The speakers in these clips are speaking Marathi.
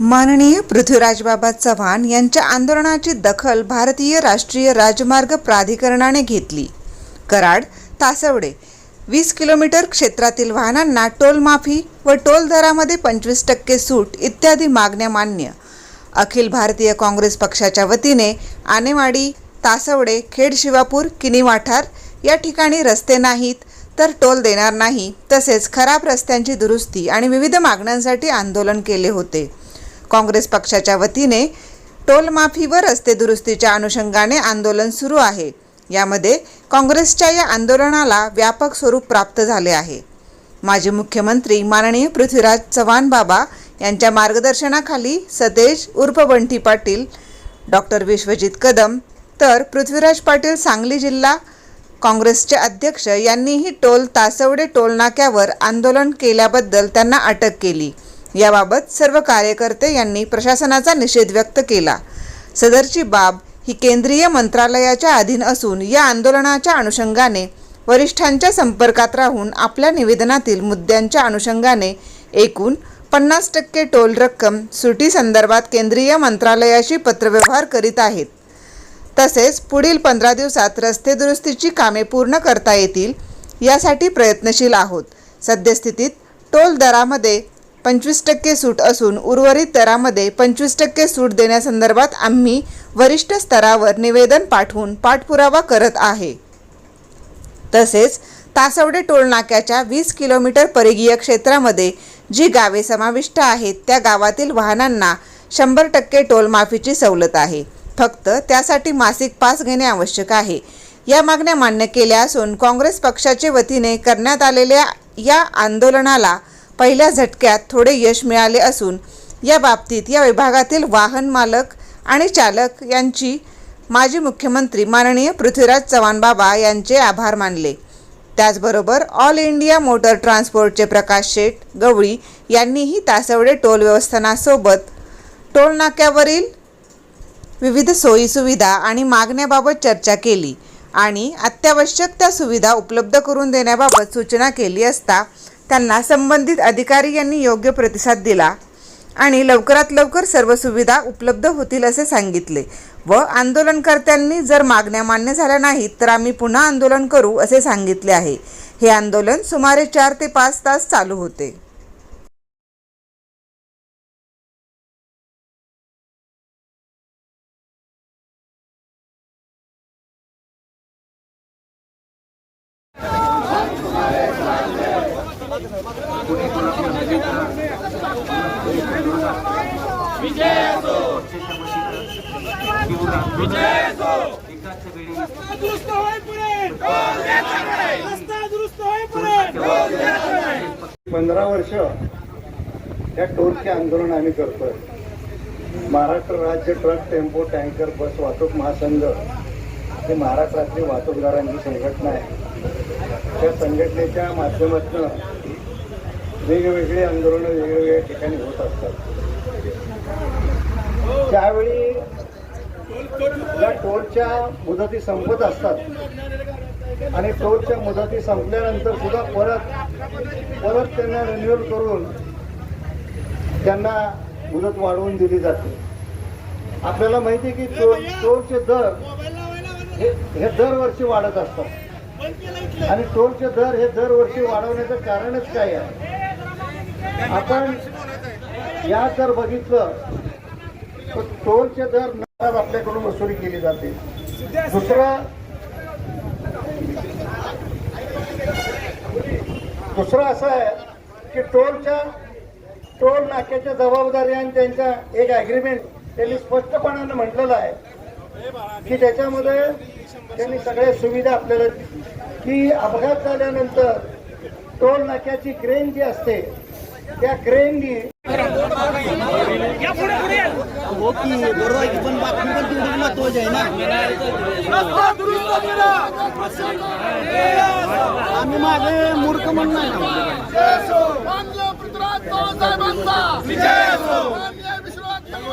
माननीय पृथ्वीराजबाबा चव्हाण यांच्या आंदोलनाची दखल भारतीय राष्ट्रीय राजमार्ग प्राधिकरणाने घेतली. कराड तासवडे वीस किलोमीटर क्षेत्रातील वाहनांना टोलमाफी व टोल दरामध्ये पंचवीस टक्के सूट इत्यादी मागण्या मान्य. अखिल भारतीय काँग्रेस पक्षाच्या वतीने आनेवाडी तासवडे खेड शिवापूर किनीवाठार या ठिकाणी रस्ते नाहीत तर टोल देणार नाही तसेच खराब रस्त्यांची दुरुस्ती आणि विविध मागण्यांसाठी आंदोलन केले होते. काँग्रेस पक्षाच्या वतीने टोलमाफीवर व रस्ते दुरुस्तीच्या अनुषंगाने आंदोलन सुरू आहे. यामध्ये काँग्रेसच्या या आंदोलनाला व्यापक स्वरूप प्राप्त झाले आहे. माजी मुख्यमंत्री माननीय पृथ्वीराज चव्हाण बाबा यांच्या मार्गदर्शनाखाली सतेज उर्फ बंटी पाटील डॉक्टर विश्वजित कदम तर पृथ्वीराज पाटील सांगली जिल्हा काँग्रेसचे अध्यक्ष यांनीही टोल तासवडे टोलनाक्यावर आंदोलन केल्याबद्दल त्यांना अटक केली. याबाबत सर्व कार्यकर्ते यांनी प्रशासनाचा निषेध व्यक्त केला. सदरची बाब ही केंद्रीय मंत्रालयाच्या अधीन असून या आंदोलनाच्या अनुषंगाने वरिष्ठांच्या संपर्कात राहून आपल्या निवेदनातील मुद्द्यांच्या अनुषंगाने एकूण पन्नास टक्के टोल रक्कम सुटी संदर्भात केंद्रीय मंत्रालयाशी पत्रव्यवहार करीत आहेत. तसेच पुढील पंधरा दिवसात रस्ते दुरुस्तीची कामे पूर्ण करता येतील यासाठी प्रयत्नशील आहोत. सद्यस्थितीत टोल दरामध्ये पंचवीस टक्के सूट असून उर्वरित दरामध्ये पंचवीस टक्के सूट देण्यासंदर्भात आम्ही वरिष्ठ स्तरावर निवेदन पाठवून पाठपुरावा करत आहे. तसेच तासवडे टोलनाक्याच्या वीस किलोमीटर परिघीय क्षेत्रामध्ये जी गावे समाविष्ट आहेत त्या गावातील वाहनांना शंभर टक्के टोलमाफीची सवलत आहे. फक्त त्यासाठी मासिक पास घेणे आवश्यक आहे. या मागण्या मान्य केल्या असून काँग्रेस पक्षाचे वतीने करण्यात आलेल्या या आंदोलनाला पहिल्या झटक्यात थोडे यश मिळाले असून या बाबतीत या विभागातील वाहन मालक आणि चालक यांची माजी मुख्यमंत्री माननीय पृथ्वीराज चव्हाण बाबा यांचे आभार मानले. त्याचबरोबर ऑल इंडिया मोटर ट्रान्सपोर्टचे प्रकाश शेठ गवळी यांनीही तासवडे टोल व्यवस्थानासोबत टोल नाक्यावरील विविध सोयीसुविधा आणि मागण्याबाबत चर्चा केली आणि अत्यावश्यक त्या सुविधा उपलब्ध करून देण्याबाबत सूचना केली असता त्यांना संबंधित अधिकारी यांनी योग्य प्रतिसाद दिला आणि लवकरात लवकर सर्व सुविधा उपलब्ध होतील असे सांगितले. व आंदोलनकर्त्यांनी जर मागण्या मान्य झाल्या नाहीत तर आम्ही पुन्हा आंदोलन करू असे सांगितले आहे. हे आंदोलन सुमारे चार ते पाच तास चालू होते. पंधरा वर्ष या टोलचे आंदोलन आम्ही करतोय. महाराष्ट्र राज्य ट्रक टेम्पो टँकर बस वाहतूक महासंघ हे महाराष्ट्रातली वाहतूकदारांची संघटना आहे. त्या संघटनेच्या माध्यमातून वेगवेगळे आंदोलनं वेगवेगळ्या ठिकाणी होत असतात. त्यावेळी या टोलच्या मुदती संपत असतात आणि टोलच्या मुदती संपल्यानंतर सुद्धा परत परत त्यांना रिन्युअल करून त्यांना मुदत वाढवून दिली जाते. आपल्याला माहिती आहे की टोल टोलचे दर हे हे दरवर्षी वाढत असतात. आणि टोलचे दर हे दरवर्षी वाढवण्याचं कारणच काय आहे? आपण या जर बघितलं तर टोलचे दर नाराज आपल्याकडून वसुली केली जाते. दुसरं दुसरं असं आहे की टोलच्या टोल नाक्याच्या जबाबदारी आणि त्यांच्या एक ॲग्रीमेंट त्यांनी स्पष्टपणानं म्हटलेलं आहे की त्याच्यामध्ये त्यांनी सगळ्या सुविधा आपल्याला की अपघात झाल्यानंतर टोल नाक्याची क्रेन जी असते त्या क्रेननी रस्ता पण केला पण मागे मूर्ख आहे. ना आम्ही बाळासाहेबांचा मूर्ख विश्वनाथ नाही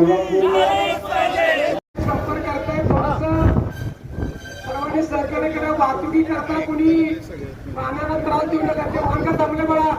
आता संपर्क करताय थोडासा सर्वांनी सहकार्य करा वाहतुकी करता कुणी वाहनाला त्रास देऊ नका. ते वाहन का थांबले बळा